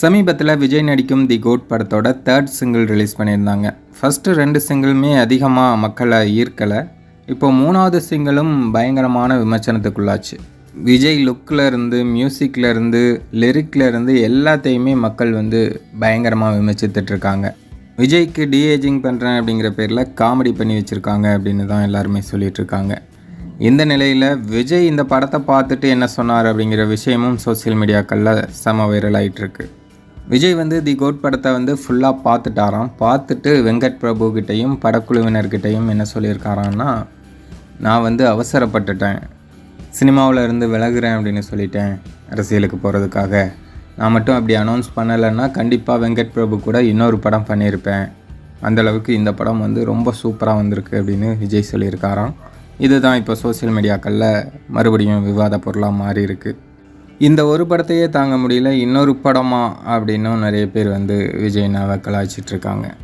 சமீபத்தில் விஜய் நடிக்கும் the GOAT படத்தோட தேர்ட் சிங்கிள் ரிலீஸ் பண்ணியிருந்தாங்க. ஃபஸ்ட்டு ரெண்டு சிங்கிளுமே அதிகமாக மக்களை ஈர்க்கலை. இப்போ மூணாவது சிங்கிளும் பயங்கரமான விமர்சனத்துக்குள்ளாச்சு. விஜய் லுக்கில் இருந்து மியூசிக்கில் இருந்து லிரிக்கில் இருந்து எல்லாத்தையுமே மக்கள் வந்து பயங்கரமாக விமர்சித்துட்ருக்காங்க. விஜய்க்கு டிஏஜிங் பண்ணுறேன் அப்படிங்கிற பேரில் காமெடி பண்ணி வச்சுருக்காங்க அப்படின்னு தான் எல்லாருமே சொல்லிகிட்ருக்காங்க இந்த நிலையில் விஜய் இந்த படத்தை பார்த்துட்டு என்ன சொன்னார் அப்படிங்கிற விஷயமும் சோஷியல் மீடியாக்களில் செம வைரல் ஆயிட்டிருக்கு விஜய் வந்து தி கோட் படத்தை வந்து ஃபுல்லாக பார்த்துட்டாராம். பார்த்துட்டு வெங்கட் பிரபு கிட்டேயும் படக்குழுவினர்கிட்டையும் என்ன சொல்லியிருக்காரான்னா நான் வந்து அவசரப்பட்டுட்டேன். சினிமாவில் இருந்து விலகுறேன் அப்படின்னு சொல்லிட்டேன் அரசியலுக்கு போகிறதுக்காக நான் மட்டும் அப்படி அனௌன்ஸ் பண்ணலைன்னா கண்டிப்பாக வெங்கட் பிரபு கூட இன்னொரு படம் பண்ணியிருப்பேன். அந்த அளவுக்கு இந்த படம் வந்து ரொம்ப சூப்பராக வந்திருக்கு அப்படின்னு விஜய் சொல்லியிருக்காராம். இதுதான் இப்போ சோஷியல் மீடியாக்களில் மறுபடியும் விவாத பொருளாக மாறி இருக்குது இந்த ஒரு படத்தையே தாங்க முடியல இன்னொரு படமா அப்படின்னும் நிறைய பேர் வந்து விஜய் கலாய்ச்சிட்ருக்காங்க இருக்காங்க.